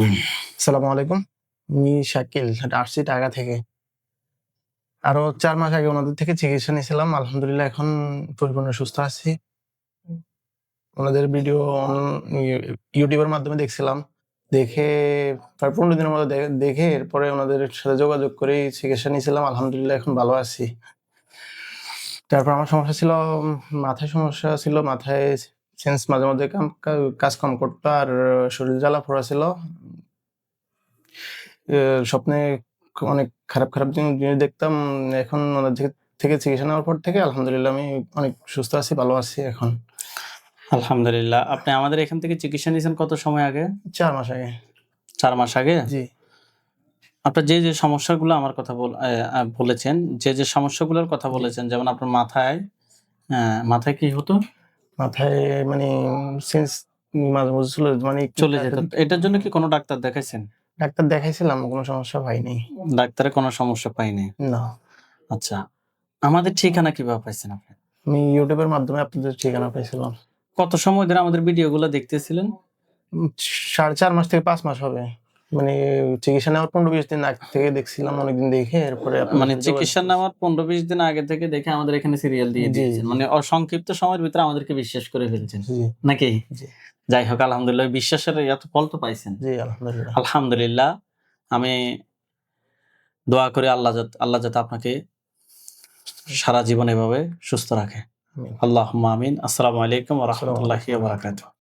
আসসালামু আলাইকুম। আমি শাকিল আসছি টাকা থেকে। আরও চার মাস আগে ওনাদের থেকে চিকিৎসা নিয়েছিলাম। আলহামদুলিল্লাহ এখন পরিপূর্ণ সুস্থ আছি। ওনাদের ভিডিও ইউটিউবের মাধ্যমে দেখছিলাম। দেখে প্রায় পনেরো দিনের মতো দেখে এরপরে ওনাদের সাথে যোগাযোগ করে চিকিৎসা নিয়েছিলাম। আলহামদুলিল্লাহ এখন ভালো আছি। তারপর আমার সমস্যা ছিল মাথায় সমস্যা ছিল, মাথায় সেন্স মাঝে মাঝে কাজ কম করতো আর শরীর জ্বালা ফোড়া ছিল। স্বপ্নে অনেক খারাপ খারাপ জিনিস দেখতাম। এখন ওনাদের থেকে- চিকিৎসা নেওয়ার পর থেকে আলহামদুলিল্লাহ আমি অনেক সুস্থ আছি ভালো আছি এখন। আলহামদুলিল্লাহ। আপনি আমাদের এখান থেকে চিকিৎসা নিয়েছেন কত সময় আগে? চার মাস আগে। চার মাস আগে? জি। আপনার যে যে সমস্যাগুলো আমার কথা বলেছেন যে যে সমস্যাগুলোর কথা বলেছেন যেমন আপনার মাথায় মাথায় কি হতো? মাথায় মানে সেন্স মাঝে মধ্যে ছিল মানে চলে যেত। এটার জন্য কি কোনো ডাক্তার দেখাইছেন? ডাক্তার দেখাইছিলাম কোনো সমস্যা হয়নি। ডাক্তারে কোনো সমস্যা পাইনি? না। আচ্ছা আমাদের ঠিকানা কীভাবে পাইছেন আপনি? আমি ইউটিউবের মাধ্যমে আপনাদের ঠিকানা পাইছিলাম। কত সময় ধরে আমাদের ভিডিওগুলো দেখতেছিলেন? সাড়ে চার মাস থেকে পাঁচ মাস হবে। মানে চিকিৎসা নেওয়ার পনেরো বিশ দিন আগে থেকে দেখছিলাম অনেকদিন দেখে এরপরে মানে চিকিৎসা নেওয়ার পনেরো বিশ দিন আগে থেকে দেখে আমাদের এখানে সিরিয়াল দিয়ে দিয়েছেন। মানে অসংক্ষিপ্ত সময়ের ভিতরে আমাদেরকে বিশ্বাস করে ফেলছেন। নাকি? যাই হোক আলহামদুলিল্লাহ বিশ্বাসের এত ফল তো পাইছেন। জি আলহামদুলিল্লাহ। আলহামদুলিল্লাহ আমি দোয়া করি আল্লাহ আল্লাহ যাতে আপনাকে সারা জীবন এভাবে সুস্থ রাখে। আল্লাহ আমিন। আসসালামু আলাইকুম রহমতুল্লাহি